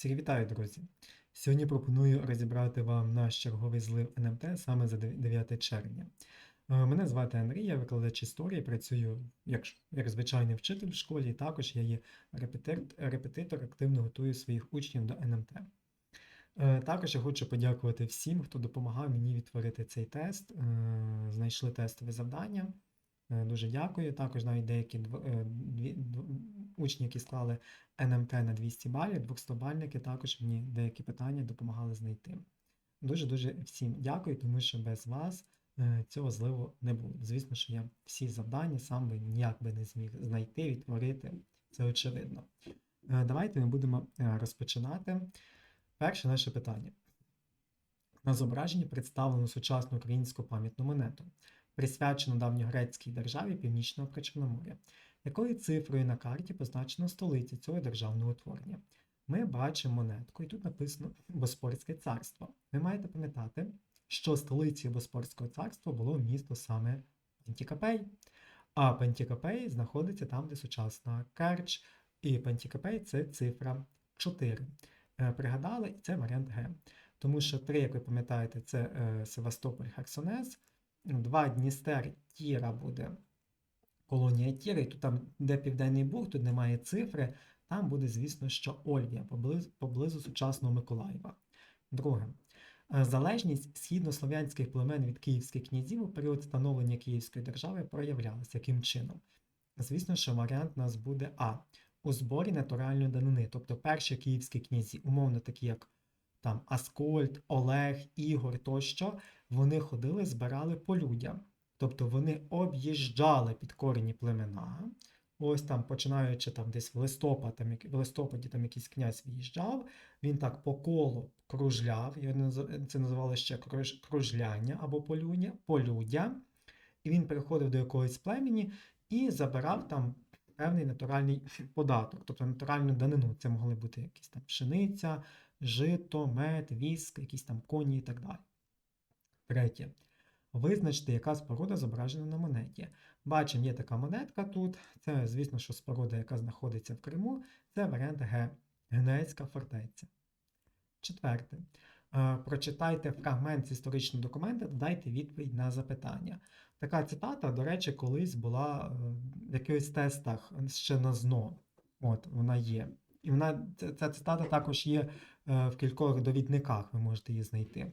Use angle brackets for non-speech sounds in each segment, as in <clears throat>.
Всіх вітаю, друзі! Сьогодні пропоную розібрати вам наш черговий злив НМТ саме за 9 червня. Е, Мене звати Андрій, я викладач історії, працюю як, як звичайний вчитель в школі, і також я є репетитор, репетитор, активно готую своїх учнів до НМТ. Е, Також я хочу подякувати всім, хто допомагав мені відтворити цей тест. Е, Знайшли тестове завдання. Е, Дуже дякую. Також навіть деякі е, учні, які склали НМТ на 200 балів, 200-бальники також мені деякі питання допомагали знайти. Дуже-дуже всім дякую, тому що без вас е, цього зливу не було. Звісно, що я всі завдання сам би ніяк би не зміг знайти, відтворити. Це очевидно. Давайте ми будемо розпочинати. Перше наше питання. На зображенні представлено сучасну українську пам'ятну монету, присвячену давньогрецькій державі Північного Причорномор'я. Якою цифрою на карті позначено столиця цього державного утворення? Ми бачимо монетку, і тут написано Боспорське царство. Ви маєте пам'ятати, що столицею Боспорського царства було місто саме Пантікапей. А Пантікапей знаходиться там, де сучасна Керч, і Пантікапей це цифра 4. Е, Пригадали, і це варіант Г. Тому що 3, як ви пам'ятаєте, це е, Севастополь Херсонес, 2 Дністер Тіра буде колонія Тіри, і тут там, де Південний Буг, тут немає цифри, там буде, звісно, що Ольвія, поблизу, поблизу сучасного Миколаєва. Друге. Е, Залежність східнослов'янських племен від київських князів у період становлення Київської держави проявлялася яким чином? Звісно, що варіант у нас буде А. У зборі натуральної данини, тобто перші київські князі, умовно такі як там Аскольд, Олег, Ігор тощо, вони ходили, збирали по людям. Тобто вони об'їжджали підкорені племена. Ось там, починаючи там десь в листопад, там, в листопаді там якийсь князь в'їжджав, він так по колу кружляв, це називали ще кружляння або полюння, полюдя. І він приходив до якогось племені і забирав там певний натуральний податок, тобто натуральну данину. Це могли бути якісь там пшениця, жито, мед, віск, якісь там коні і так далі. Третє. Визначте, яка споруда зображена на монеті. Бачимо, є така монетка тут. Це, звісно, що споруда, яка знаходиться в Криму, це варіант Г. Генуезька фортеця. Четверте. Е, Прочитайте фрагмент з історичного документа, дайте відповідь на запитання. Така цитата, до речі, колись була е, в якихось тестах ще на ЗНО. От, вона є. І вона, ця, цитата також є е, в кількох довідниках, ви можете її знайти.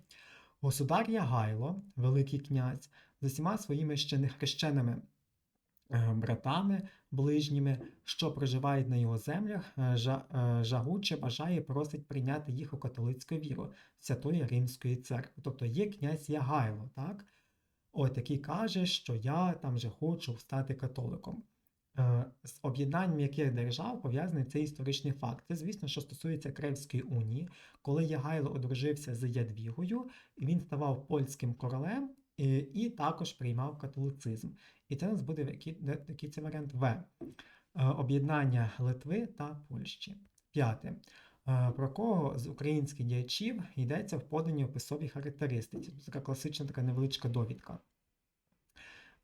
Государ Ягайло, Великий князь, з усіма своїми ще хрещеними е, братами ближніми, що проживають на його землях, е, жагуче бажає просить прийняти їх у католицьку віру Святої Римської церкви. Тобто є князь Ягайло, так? От який каже, що я там вже хочу стати католиком. Е, З об'єднанням яких держав пов'язаний цей історичний факт. Це, звісно, що стосується Кревської унії, коли Ягайло одружився з Ядвігою, він ставав польським королем і, і також приймав католицизм. І це у нас буде який це варіант В. Е, Об'єднання Литви та Польщі. П'яте. Е, Про кого з українських діячів йдеться в поданій описовій характеристиці? Це така класична така невеличка довідка.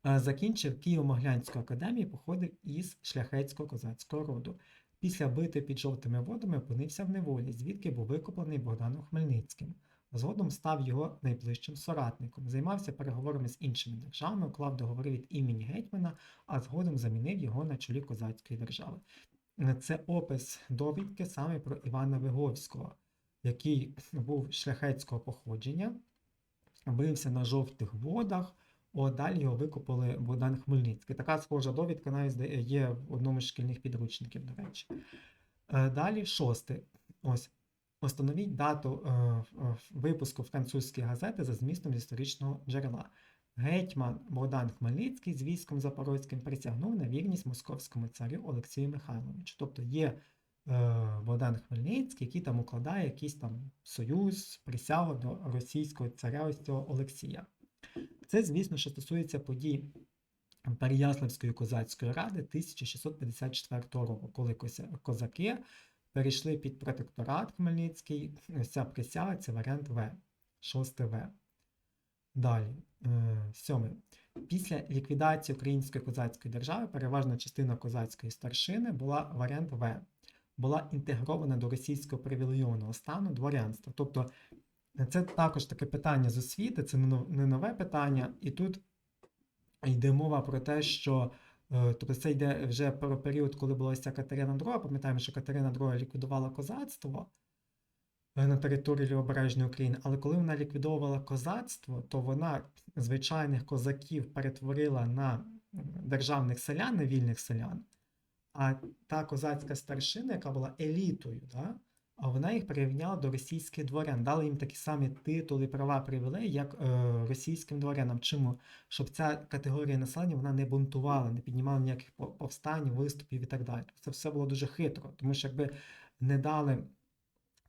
Закінчив Києво-Могилянську академію, походив із шляхетського козацького роду. Після бити під жовтими водами опинився в неволі, звідки був викуплений Богданом Хмельницьким. Згодом став його найближчим соратником, займався переговорами з іншими державами, уклав договори від імені гетьмана, а згодом замінив його на чолі козацької держави. Це опис довідки саме про Івана Виговського, який був шляхетського походження, бився на жовтих водах. О, далі його викупили Богдан Хмельницький. Така схожа довідка навіть є в одному з шкільних підручників, до речі. Е, Далі шосте. Ось. Установіть дату е, в випуску французької газети за змістом історичного джерела. Гетьман Богдан Хмельницький з військом Запорозьким присягнув на вірність московському царю Олексію Михайловичу. Тобто є е, Богдан Хмельницький, який там укладає якийсь там союз, присягу до російського царя ось цього Олексія. Це, звісно, що стосується подій Переяславської козацької ради 1654 року, коли козаки перейшли під протекторат Хмельницький. Ця присяга це варіант В, 6 В. Далі, е, сьомий. Після ліквідації Української козацької держави переважна частина козацької старшини була варіант В. була інтегрована до російського привілейованого стану дворянства. Тобто це також таке питання з освіти, це не нове питання, і тут йде мова про те, що е, тобто це йде вже про період, коли була ця Катерина II. Пам'ятаємо, що Катерина II ліквідувала козацтво е, на території Лівобережної України, але коли вона ліквідовувала козацтво, то вона звичайних козаків перетворила на державних селян, на вільних селян. А та козацька старшина, яка була елітою, да, вона їх прирівняла до російських дворян, дала їм такі самі титули, права, привілеї, як е, російським дворянам. Чому? Щоб ця категорія населення вона не бунтувала, не піднімала ніяких повстань, виступів і так далі. Це все було дуже хитро, тому що якби не дали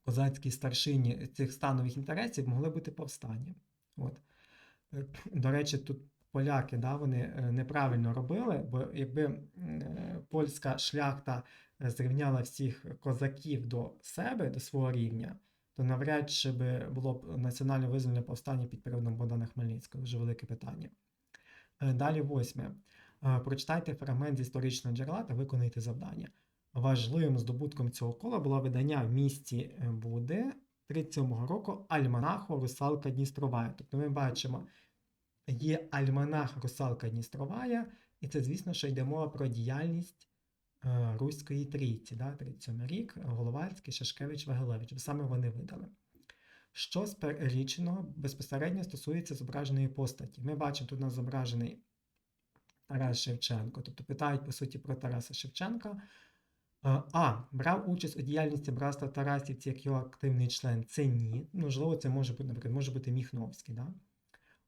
козацькій старшині цих станових інтересів, могли бути повстання. От. Е, До речі, тут поляки да, вони е, неправильно робили, бо якби е, польська шляхта зрівняла всіх козаків до себе, до свого рівня, то навряд чи би було б національно визвольне повстання під приводом Богдана Хмельницького. Дуже велике питання. Е, Далі восьме. Е, Прочитайте фрагмент з історичного джерела та виконайте завдання. Важливим здобутком цього кола було видання в місті е, Буди 37-го року Альманаху Русалка Дністровая. Тобто ми бачимо, є альманах Русалка Дністровая, і це, звісно, що йде мова про діяльність Руської трійці, да, 37 рік, Головацький, Шашкевич, Вагилевич. Саме вони видали. Що з переліченого безпосередньо стосується зображеної постаті. Ми бачимо, тут у нас зображений Тарас Шевченко. Тобто питають, по суті, про Тараса Шевченка. Е, А. Брав участь у діяльності братства Тарасівці як його активний член. Це ні. Можливо, це може бути, наприклад, може бути Міхновський. Да?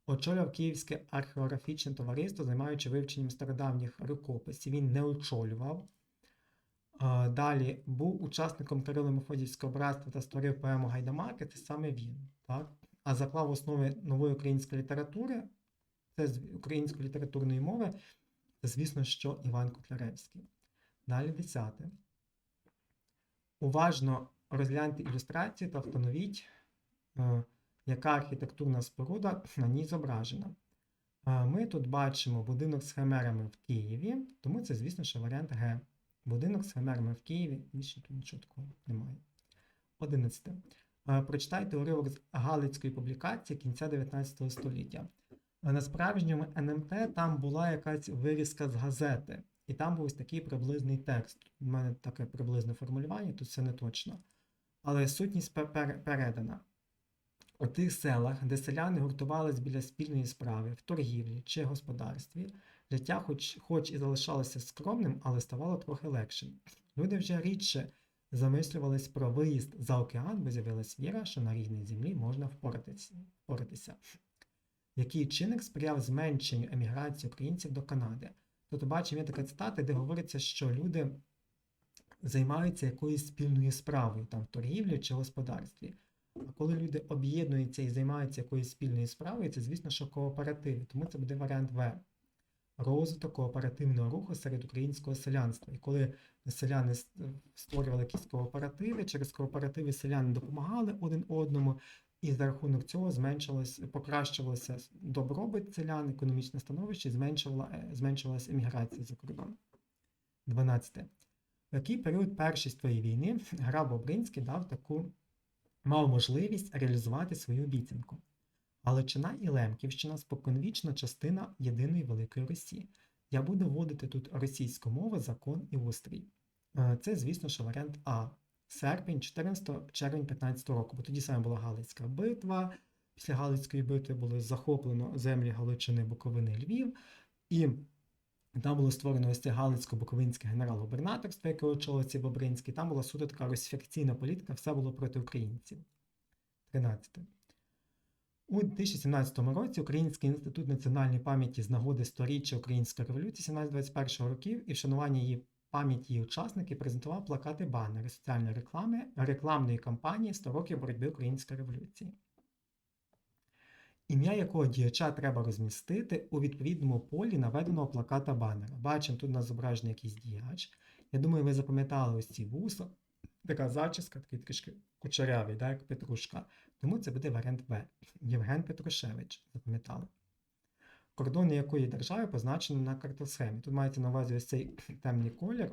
Очолював Київське археографічне товариство, займаючи вивченням стародавніх рукописів. Він не очолював. А, Далі був учасником Кирило Мефодіївського братства та створив поему Гайдамаки, це саме він. Так? А заклав основи нової української літератури, це української літературної мови, це, звісно, що Іван Котляревський. Далі десяте. Уважно розгляньте ілюстрації та встановіть, е, яка архітектурна споруда на ній зображена. Е, Ми тут бачимо будинок з химерами в Києві, тому це, звісно, що варіант Г. Будинок з химерами в Києві, більше тут нічого такого немає. 11. Е, Прочитайте уривок з Галицької публікації кінця 19 століття. Е, На справжньому НМТ там була якась вирізка з газети, і там був ось такий приблизний текст. У мене таке приблизне формулювання, тут це не точно. Але сутність пер- пер- передана. У тих селах, де селяни гуртувались біля спільної справи, в торгівлі чи господарстві, життя хоч, хоч і залишалося скромним, але ставало трохи легшим. Люди вже рідше замислювались про виїзд за океан, бо з'явилась віра, що на рідній землі можна впоратися. Який чинник сприяв зменшенню еміграції українців до Канади? Тут бачимо, є така цитата, де говориться, що люди займаються якоюсь спільною справою, там в торгівлі чи господарстві. А коли люди об'єднуються і займаються якоюсь спільною справою, це, звісно, що кооперативи, тому це буде варіант В. Розвиток кооперативного руху серед українського селянства. І коли селяни створювали якісь кооперативи, через кооперативи селяни допомагали один одному, і за рахунок цього зменшилось, покращувалося добробут селян, економічне становище, і зменшувала, е, зменшувалася еміграція за кордон. 12. В який період Першої світової війни граф Бобринський дав таку мав можливість реалізувати свою обіцянку. Галичина і Лемківщина споконвічна частина єдиної великої Росії. Я буду вводити тут російську мову, закон і устрій. Е, Це, звісно, що варіант А. Серпень, 14 червень 15 року, бо тоді саме була Галицька битва. Після Галицької битви було захоплено землі Галичини, Буковини, Львів. І там було створено ось це Галицько-Буковинське генерал-губернаторство, яке очолив ці Бобринський. Там була суто така русифікаційна політика, все було проти українців. 13. У 2017 році Український інститут національної пам'яті з нагоди сторіччя Української революції 17-21 років і вшанування її пам'яті її учасників презентував плакати банери соціальної реклами рекламної кампанії 100 років боротьби Української революції. Ім'я якого діяча треба розмістити у відповідному полі наведеного плаката банера. Бачимо, тут у нас зображений якийсь діяч. Я думаю, ви запам'ятали ось ці вуса, така зачіска, такий трішки кучерявий, да, як Петрушка. Тому це буде варіант В. Євген Петрушевич. Запам'ятали. Кордони якої держави позначені на картосхемі. Тут мається на увазі ось цей темний колір.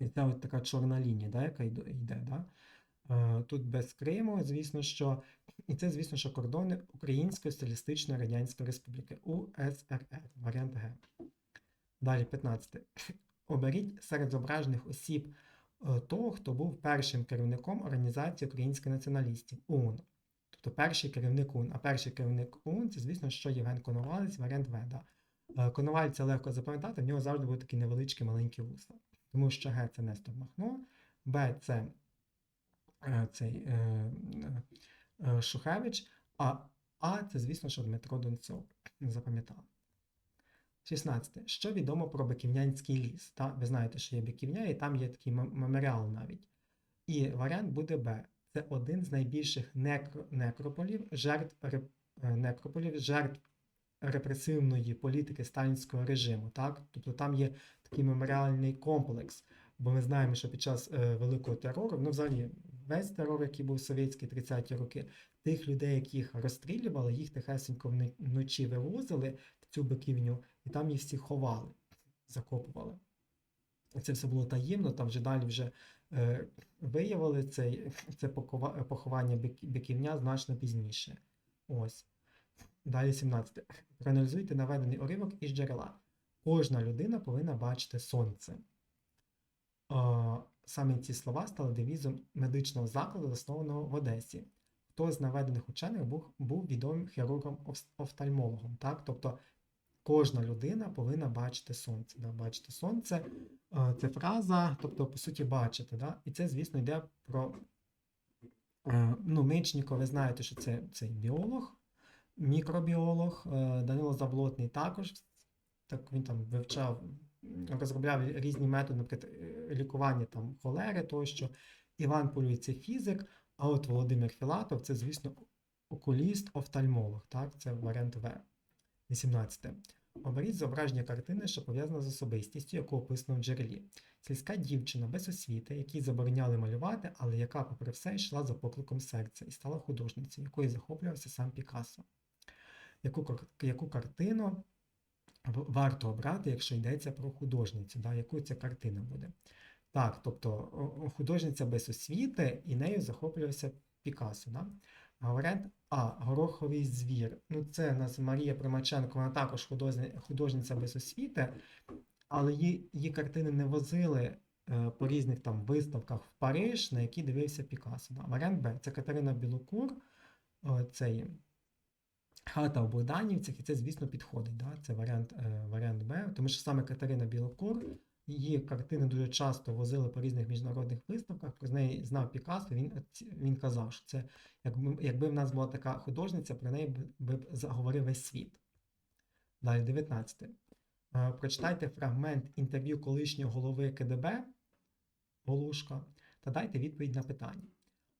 І це от така чорна лінія, да, яка йде. да? Е, Тут без Криму, звісно, що. І це, звісно, що кордони Української Соціалістичної Радянської Республіки УСРР, варіант Г. Далі 15. Оберіть серед зображених осіб того, хто був першим керівником Організації українських націоналістів ОУН. Тобто перший керівник ОУН. А перший керівник ОУН це, звісно, що Євген Коновалець, варіант В. Да. Е, Коновальця легко запам'ятати, в нього завжди були такі невеличкі маленькі вуса. Тому що Г це Нестор Махно, Б це е, цей е, е, е, Шухевич, а А це, звісно, що Дмитро Донцов. Запам'ятали. 16. Що відомо про Биківнянський ліс? Та? Ви знаєте, що є Биківня, і там є такий меморіал навіть. І варіант буде Б. Це один з найбільших некро- некрополів, жертв, реп- е, некрополів, жертв репресивної політики сталінського режиму. Так? Тобто там є такий меморіальний комплекс. Бо ми знаємо, що під час е, Великого терору, ну взагалі весь терор, який був совєтський 30-ті роки, тих людей, яких розстрілювали, їх тихесенько вночі вивозили цю биківню, і там їх всіх ховали, закопували. Це все було таємно, там вже далі вже е, виявили це покова- поховання биківня значно пізніше. Ось. Далі 17. Проаналізуйте наведений уривок із джерела. Кожна людина повинна бачити сонце. Е, Саме ці слова стали девізом медичного закладу, заснованого в Одесі. Хто з наведених учених був, був відомим хірургом-офтальмологом. Так? Тобто кожна людина повинна бачити сонце. Да? Бачити сонце е, це фраза, тобто, по суті, бачити. Да? І це, звісно, йде про е, ну, Мечніков, ви знаєте, що це, це біолог, мікробіолог, е, Данило Заблотний також. Так він там вивчав, розробляв різні методи, наприклад, лікування там холери тощо. Іван Полюй це фізик, а от Володимир Філатов це, звісно, окуліст, офтальмолог. Так, це варіант В. 18. Оберіть зображення картини, що пов'язана з особистістю, яку описано в джерелі. Сільська дівчина без освіти, якій забороняли малювати, але яка, попри все, йшла за покликом серця і стала художницею, якою захоплювався сам Пікассо. Яку, яку картину варто обрати, якщо йдеться про художницю, да, якою ця картина буде? Так, тобто художниця без освіти, і нею захоплювався Пікассо. Да? Варіант А. Гороховий звір. Ну, це у нас Марія Примаченко, вона також художниця без освіти, але її, її картини не возили е, по різних там виставках в Париж, на які дивився Пікассо. Да? Варіант Б. Це Катерина Білокур, е, це хата у Богданівцях, і це, звісно, підходить. Да? Це варіант, е, варіант Б, тому що саме Катерина Білокур, її картини дуже часто возили по різних міжнародних виставках. Про неї знав Пікассо, він, він казав, що це якби, якби в нас була така художниця, про неї би б заговорив весь світ. Далі 19. Е, Прочитайте фрагмент інтерв'ю колишнього голови КДБ Голушка та дайте відповідь на питання.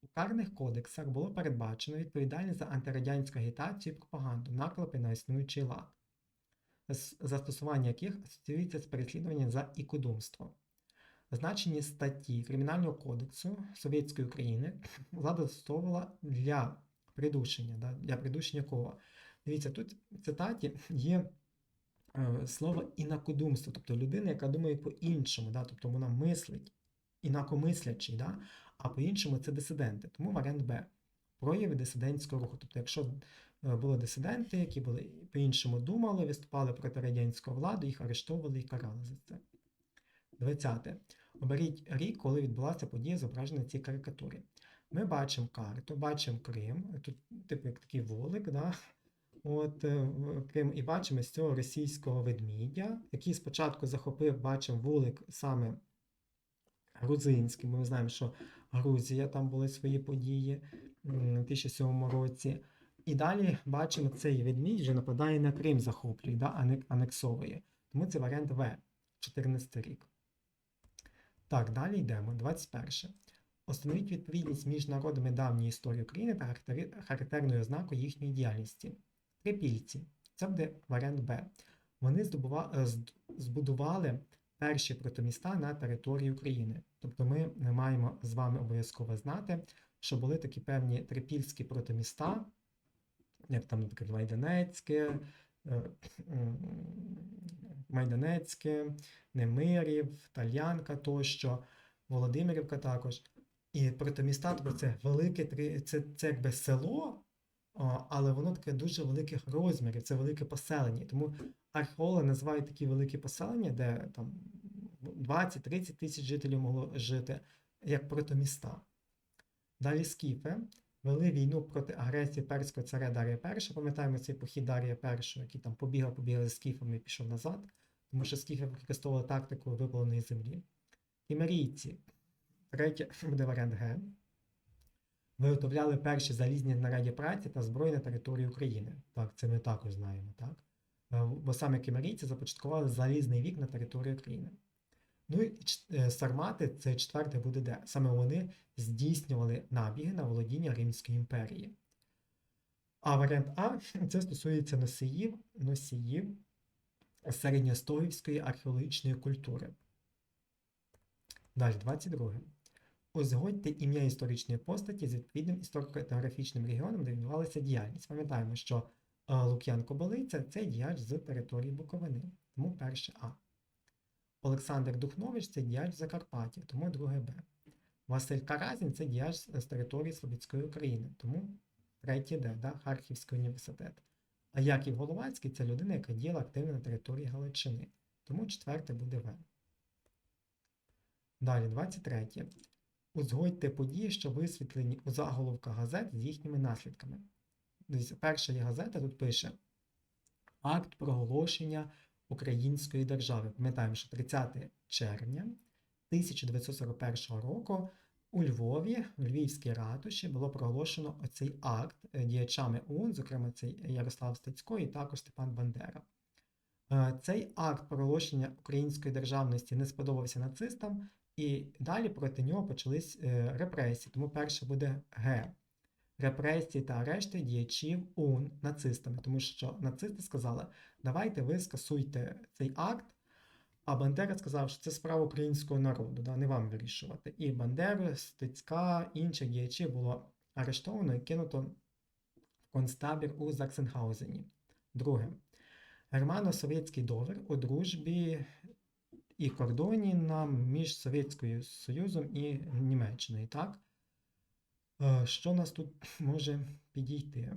У карних кодексах було передбачено відповідальність за антирадянську агітацію і пропаганду, наклепи на існуючий лад, застосування яких асоціюється з переслідуванням за ікодумство. Значені статті Кримінального кодексу Совєтської України влада застосовувала для придушення. Да, для придушення кого? Дивіться, тут в цитаті є е, слово інакодумство, тобто людина, яка думає по-іншому, да, тобто вона мислить, інакомислячий, да, а по-іншому це дисиденти. Тому варіант Б. Прояви дисидентського руху. Тобто, якщо були дисиденти, які були по-іншому думали, виступали проти радянської влади, їх арештовували і карали за це. 20. Оберіть рік, коли відбулася подія, зображена на цій карикатурі. Ми бачимо карту, бачимо Крим, тут типу як такий волик, да? От е, в- Крим, і бачимо з цього російського ведмідя, який спочатку захопив, бачимо вулик саме грузинський. Ми знаємо, що Грузія там були свої події у 2007 році. І далі бачимо, цей ведмідь вже нападає на Крим, захоплює, да? анексовує. Тому це варіант В, 14 рік. Так, далі йдемо. 21. Установіть відповідність між народами давньої історії України та характерною ознакою їхньої діяльності. Трипільці. Це буде варіант Б. Вони здобува- е, збудували перші протоміста на території України. Тобто ми не маємо з вами обов'язково знати, що були такі певні трипільські протоміста, як там, наприклад, Вайденецьке, е, Майданецьке, Немирів, Тальянка тощо, Володимирівка також. І протоміста, тобто це велике це, це якби село, але воно таке дуже великих розмірів, це велике поселення. Тому археологи називають такі великі поселення, де там 20-30 тисяч жителів могло жити, як протоміста. Далі скіфи вели війну проти агресії перського царя Дарія І. Пам'ятаємо цей похід Дарія І, який там побігав, побігав з скіфами і пішов назад, тому що скіфи використовували тактику випаленої землі. Кімерійці. Третє <clears throat> буде варіант Г. Виготовляли перші залізні знаряддя праці та зброї на території України. Так, це ми також знаємо, так? Е, Бо саме кімерійці започаткували залізний вік на території України. Ну і е, сармати, це четверте буде де. Саме вони здійснювали набіги на володіння Римської імперії. А варіант А <laughs> це стосується носіїв, носіїв середньостогівської археологічної культури. Далі, 22. Узгодьте ім'я історичної постаті з відповідним історико-етнографічним регіоном, де відбувалася діяльність. Пам'ятаємо, що е, Лук'ян Кобилиця це діяч з території Буковини, тому перше А. Олександр Духнович це діяч Закарпаття, тому друге Б. Василь Каразін це діяч з території Слобідської України, тому третє Д, да, Харківський університет. А Яків Головацький це людина, яка діяла активно на території Галичини, тому четверте буде В. Далі, 23. Узгодьте події, що висвітлені у заголовках газет з їхніми наслідками. Перша є газета тут пише Акт проголошення Української держави. Пам'ятаємо, що 30 червня 1941 року у Львові, в Львівській ратуші, було проголошено оцей акт е, діячами ОУН, зокрема цей Ярослав Стецько і також Степан Бандера. Е, Цей акт проголошення української державності не сподобався нацистам, і далі проти нього почались е, репресії. Тому перше буде Г. Репресії та арешти діячів ОУН нацистами, тому що нацисти сказали, давайте ви скасуйте цей акт. А Бандера сказав, що це справа українського народу, да, не вам вирішувати. І Бандеру, Стецька, інших діячів було арештовано і кинуто в концтабір у Заксенгаузені. Друге. Германо-совєтський договір у дружбі і кордоні нам між Совєтським Союзом і Німеччиною. Так? Е, Що нас тут <laughs> може підійти?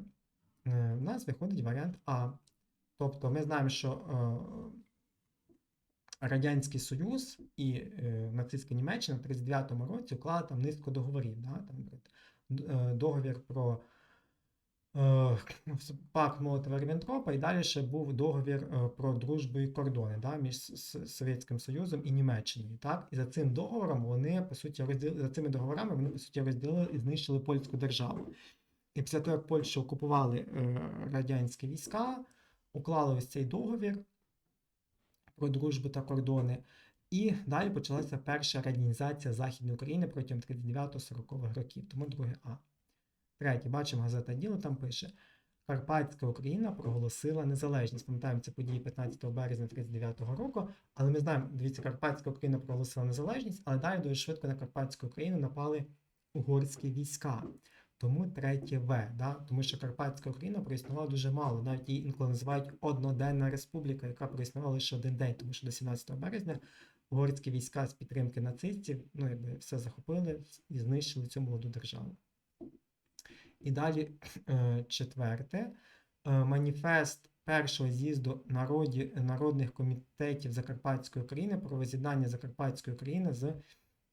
В У нас виходить варіант А. Тобто ми знаємо, що е, Радянський Союз і е, нацистська Німеччина в 1939 році уклали там низку договорів. Да? Там, е, договір про е, пакт молотова ріббентропа і далі ще був договір е, про дружбу і кордони да? між Совєтським Союзом і Німеччиною. Так? І за цим договором вони, по суті, розділи, за цими договорами вони, по суті, розділили і знищили польську державу. І після того, як Польщу окупували е, радянські війська, уклали ось цей договір про дружбу та кордони. І далі почалася перша радянізація Західної України протягом 39-40-х років, тому друге А. Третє, бачимо, газета Діло там пише: Карпатська Україна проголосила незалежність. Пам'ятаємо, це події 15 березня 39-го року, але ми знаємо, дивіться, Карпатська Україна проголосила незалежність, але далі дуже швидко на Карпатську Україну напали угорські війська. Тому третє В, да? тому що Карпатська Україна проіснувала дуже мало. Навіть її інколи називають одноденна республіка, яка проіснувала лише один день, тому що до 17 березня угорські війська з підтримки нацистів ну, якби все захопили і знищили цю молоду державу. І далі <clears throat> е, четверте. Е, Маніфест першого з'їзду народі, народних комітетів Закарпатської України про воз'єднання Закарпатської України з е,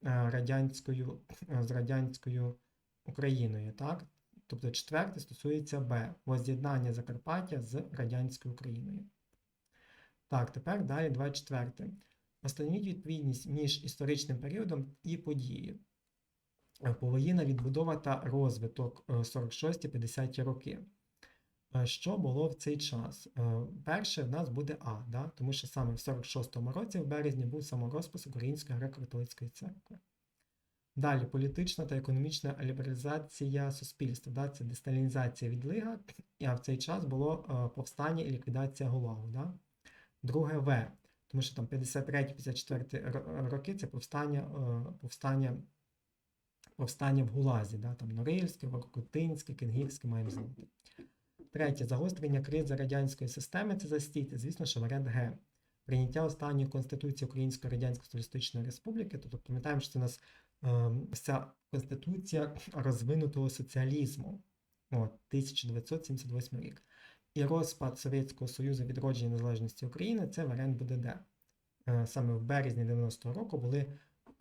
радянською, <clears throat> з радянською Україною. Так? Тобто четверте стосується Б. Воз'єднання Закарпаття з радянською Україною. Так, тепер далі 24. Встановіть відповідність між історичним періодом і подією. Е, Повоєнна відбудова та розвиток е, 46-50 роки. Е, Що було в цей час? Е, Перше в нас буде А, да? тому що саме в 46-му році, в березні, був саморозпис Української греко-католицької церкви. Далі політична та економічна лібералізація суспільства. Да? Це десталінізація відлига, а в цей час було е, повстання і ліквідація ГУЛАГу. Да? Друге В. Тому що там 53-54 роки це повстання, е, повстання, повстання в ГУЛАЗі, да? там Норильське, Воркутинське, Кенгірське маємо знати. Третє. Загострення кризи радянської системи це застійте, звісно, що варіант Г. Прийняття останньої Конституції Української Радянської Соціалістичної Республіки, тобто пам'ятаємо, що це у нас ем, вся конституція розвинутого соціалізму. От, 1978 рік. І розпад Совєтського Союзу відродження незалежності України це варіант БДД. Е, Саме в березні 90-го року були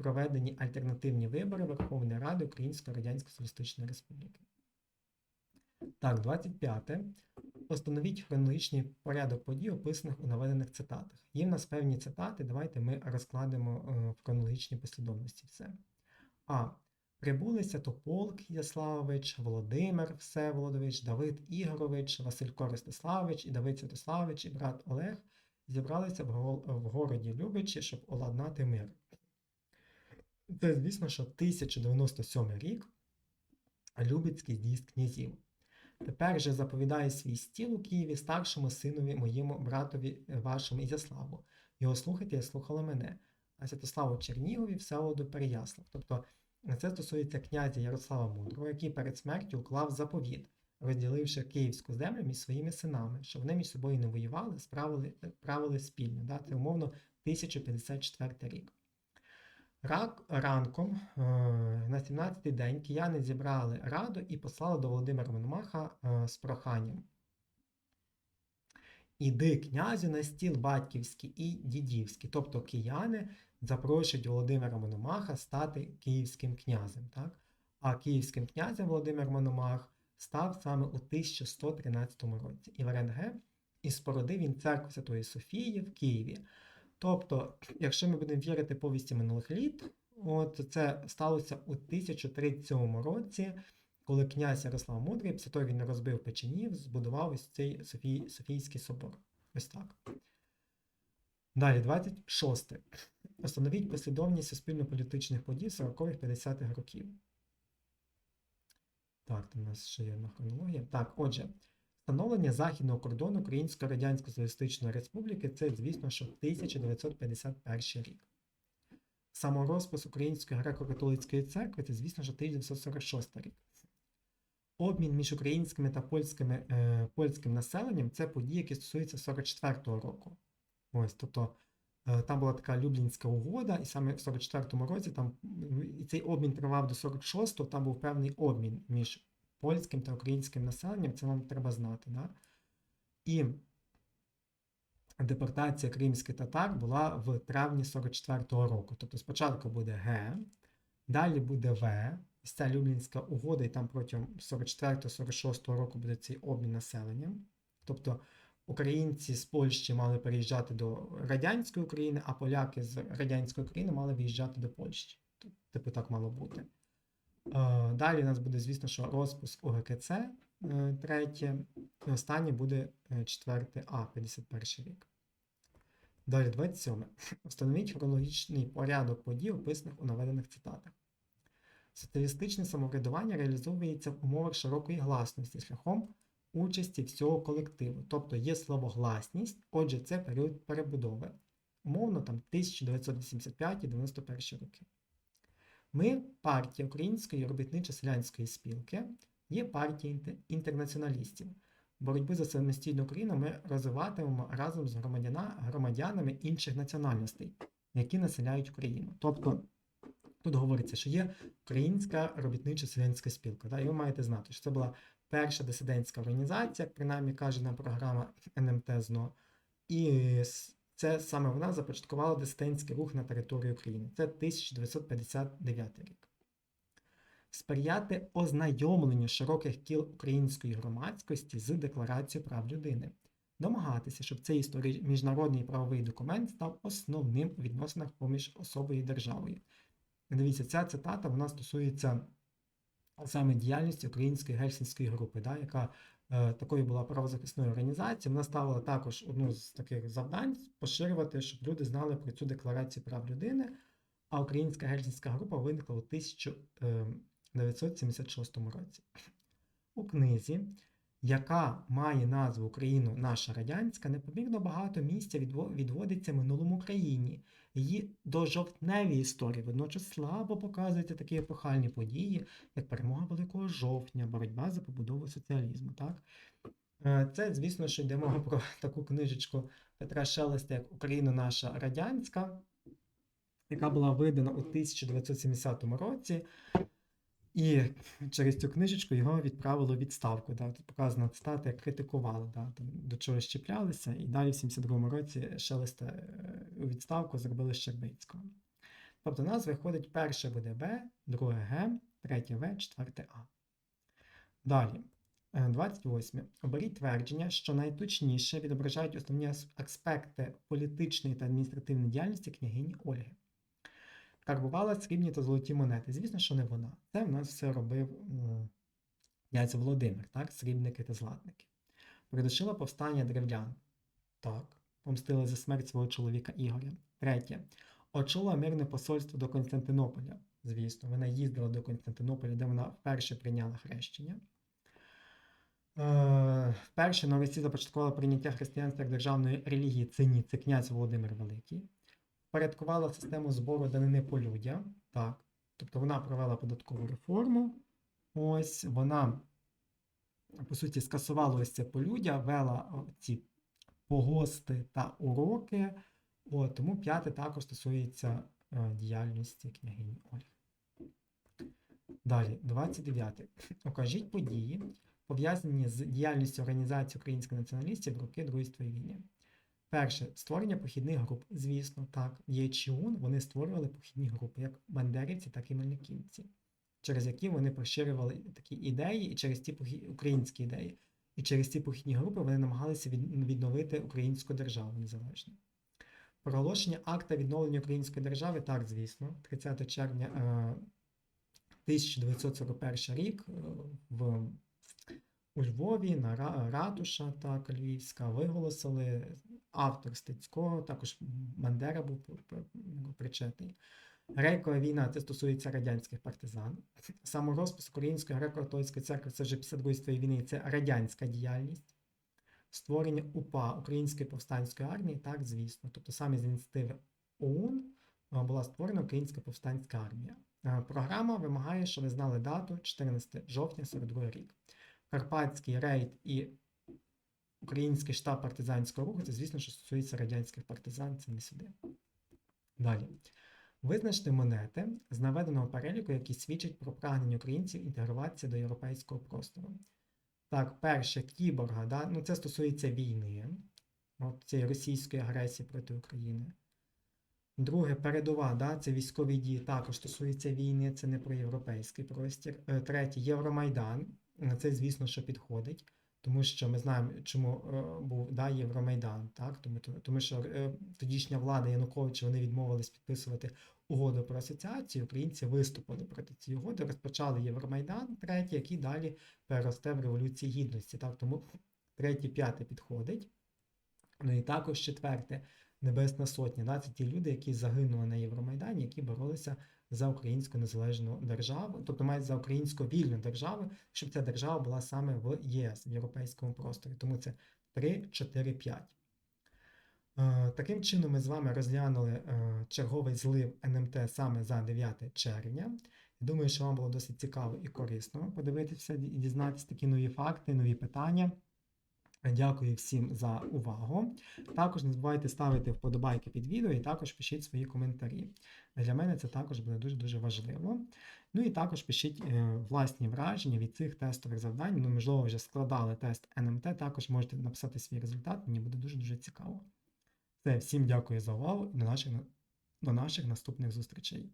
проведені альтернативні вибори Верховної Ради Української Радянської Соціалістичної Республіки. Так, 25. Постановіть хронологічний порядок подій, описаних у наведених цитатах. Є в нас певні цитати, давайте ми розкладемо е, в хронологічній послідовності все. А. Прибули Святополк Яславович, Володимир Всеволодович, Давид Ігорович, Василько Ростиславович і Давид Святославович і брат Олег зібралися в, го- в городі Любичі, щоб оладнати мир. Це, звісно, що 1097 рік Любецький з'їзд князів. Тепер же заповідає свій стіл у Києві старшому синові моєму братові е, вашому Ізяславу. Його слухайте, я слухала мене, а Святославу Чернігові Всеволоду Переяслав. Тобто це стосується князя Ярослава Мудрого, який перед смертю уклав заповіт, розділивши київську землю між своїми синами, щоб вони між собою не воювали, справили, правили спільно. Да? Це умовно 1054 рік. Рак, ранком е, на 17-й день кияни зібрали раду і послали до Володимира Мономаха е, з проханням. Іди князю на стіл батьківський і дідівський. Тобто кияни запрошують Володимира Мономаха стати київським князем. Так? А київським князем Володимир Мономах став саме у 1113 році. І варіант Г і спородив він церкву Святої Софії в Києві. Тобто, якщо ми будемо вірити повісті минулих літ, от це сталося у 1037 році, коли князь Ярослав Мудрий, після того він розбив Печенів, збудував ось цей Софій, Софійський собор. Ось так. Далі, 26. Встановіть послідовність суспільно-політичних подій 40-50-х років. Так, там у нас ще є одна хронологія. Так, отже, встановлення західного кордону Української Радянської Соціалістичної Республіки це, звісно, що 1951 рік. Саморозпис Української греко-католицької церкви це, звісно, що 1946 рік. Обмін між українськими та польськими, е, польським населенням це події, які стосуються 44-го року. Ось, тобто е, там була така Люблінська угода, і саме в 44-му році там і цей обмін тривав до 46-го, там був певний обмін між польським та українським населенням, це вам треба знати. Да? І депортація кримських татар була в травні 44-го року. Тобто спочатку буде Г, далі буде В, ось ця Люблінська угода, і там протягом 44-46 року буде цей обмін населенням. Тобто українці з Польщі мали переїжджати до радянської України, а поляки з радянської України мали виїжджати до Польщі. Типу так мало бути. Е, Далі у нас буде, звісно, що розпуск ОГКЦ е, третє. І останнє буде е, четверте А, 51 рік. Далі 27. Встановіть хронологічний порядок подій, описаних у наведених цитатах. Соціалістичне самоврядування реалізовується в умовах широкої гласності шляхом участі всього колективу. Тобто є словогласність, отже, це період перебудови. Умовно там 1985-91 роки. Ми, партія Української робітничо-селянської спілки, є партія інтернаціоналістів. Боротьбу за самостійну Україну ми розвиватимемо разом з громадяна, громадянами інших національностей, які населяють Україну. Тобто тут говориться, що є Українська робітничо-селянська спілка. Да? І ви маєте знати, що це була перша дисидентська організація, як принаймні каже нам програма НМТ ЗНО. І це саме вона започаткувала дисидентський рух на території України. Це 1959 рік. Сприяти ознайомленню широких кіл української громадськості з Декларацією прав людини. Домагатися, щоб цей історій... міжнародний правовий документ став основним у відносинах поміж особою і державою. Дивіться, ця цитата вона стосується саме діяльності Української гельсінської групи, да, яка такою була правозахисною організацією. Вона ставила також одну з таких завдань поширювати, щоб люди знали про цю декларацію прав людини. А Українська гельсінська група виникла у 1976 році. У книзі, яка має назву Україну наша радянська, непомірно багато місця відво- відводиться минулому країні. Її дожовтневі історії водночас слабо показуються такі епохальні події, як перемога Великого жовтня, боротьба за побудову соціалізму. Так? Е, Це, звісно, що йде мова про таку книжечку Петра Шелеста, як Україна наша радянська, яка була видана у 1970 році. І через цю книжечку його відправили у відставку. Да. Тут показана цитата, як критикували, да, там, до чого щеплялися, і далі в 72-му році Шелеста е, у відставку зробили Щербицького. Тобто у нас виходить перше буде Б, друге Г, третє В, четверте А. Далі. Е, 28. Оберіть твердження, що найточніше відображають основні аспекти політичної та адміністративної діяльності княгині Ольги. Карбувала срібні та золоті монети. Звісно, що не вона. Це в нас все робив князь Володимир, так? срібники та златники. Придушила повстання древлян. Так. Помстила за смерть свого чоловіка Ігоря. Третє. Очолила мирне посольство до Константинополя. Звісно, вона їздила до Константинополя, де вона вперше прийняла хрещення. Е, Вперше на Русі започаткувала прийняття християнства як державної релігії. Це ні, це князь Володимир Великий. Впорядкувала систему збору данини по людям. Так. Тобто вона провела податкову реформу. Ось вона, по суті, скасувала ось це полюдя, вела ці погости та уроки. От, тому п'яте також стосується е, діяльності княгині Ольги. Далі, 29. Окажіть події, пов'язані з діяльністю організації українських націоналістів в роки Другої світової війни. Перше, створення похідних груп. Звісно, так, в ЄЧУН вони створювали похідні групи, як бандерівці, так і мельниківці, через які вони поширювали такі ідеї, і через ті похі- українські ідеї. І через ці похідні групи вони намагалися від- відновити українську державу незалежно. Проголошення акта відновлення української держави, так, звісно, 30 червня е, 1941 рік е, в у Львові на ратуша так, Львівська виголосили автор Стецького, також Бандера був ну, причетний. Грекова війна це стосується радянських партизан. Саморозпис Української греко-католицької церкви це вже після Другої світової війни, це радянська діяльність. Створення УПА Української повстанської армії, так, звісно. Тобто саме з ініціативи ОУН е, була створена Українська повстанська армія. Е, Програма вимагає, щоб ви знали дату 14 жовтня 42 рік. Карпатський рейд і Український штаб партизанського руху, це, звісно, що стосується радянських партизан, це не сюди. Далі. Визначте монети з наведеного переліку, які свідчать про прагнення українців інтегруватися до європейського простору. Так, перше кіборга, да? ну це стосується війни, от цієї російської агресії проти України. Друге, передова, да? це військові дії, також стосується війни, це не про європейський простір. Е, Третє, Євромайдан. Це, звісно, що підходить, тому що ми знаємо, чому е, був да, Євромайдан. Так? Тому, тому що е, тодішня влада Януковича вони відмовились підписувати угоду про асоціацію. Українці виступили проти цієї угоди, розпочали Євромайдан, третій, який далі переросте в Революції Гідності. Так? Тому третє, п'яте підходить. Ну і також четверте, Небесна Сотня. Да? Це ті люди, які загинули на Євромайдані, які боролися за українську незалежну державу, тобто мають за українську вільну державу, щоб ця держава була саме в ЄС, в європейському просторі. Тому це 3, 4, 5. Е, Таким чином, ми з вами розглянули е, черговий злив НМТ саме за 9 червня. Думаю, що вам було досить цікаво і корисно подивитися і дізнатися такі нові факти, нові питання. Дякую всім за увагу. Також не забувайте ставити вподобайки під відео і також пишіть свої коментарі. Для мене це також буде дуже-дуже важливо. Ну і також пишіть е, власні враження від цих тестових завдань. Ну, можливо, вже складали тест НМТ, також можете написати свій результат, мені буде дуже-дуже цікаво. Все, всім дякую за увагу і до наших, до наших наступних зустрічей.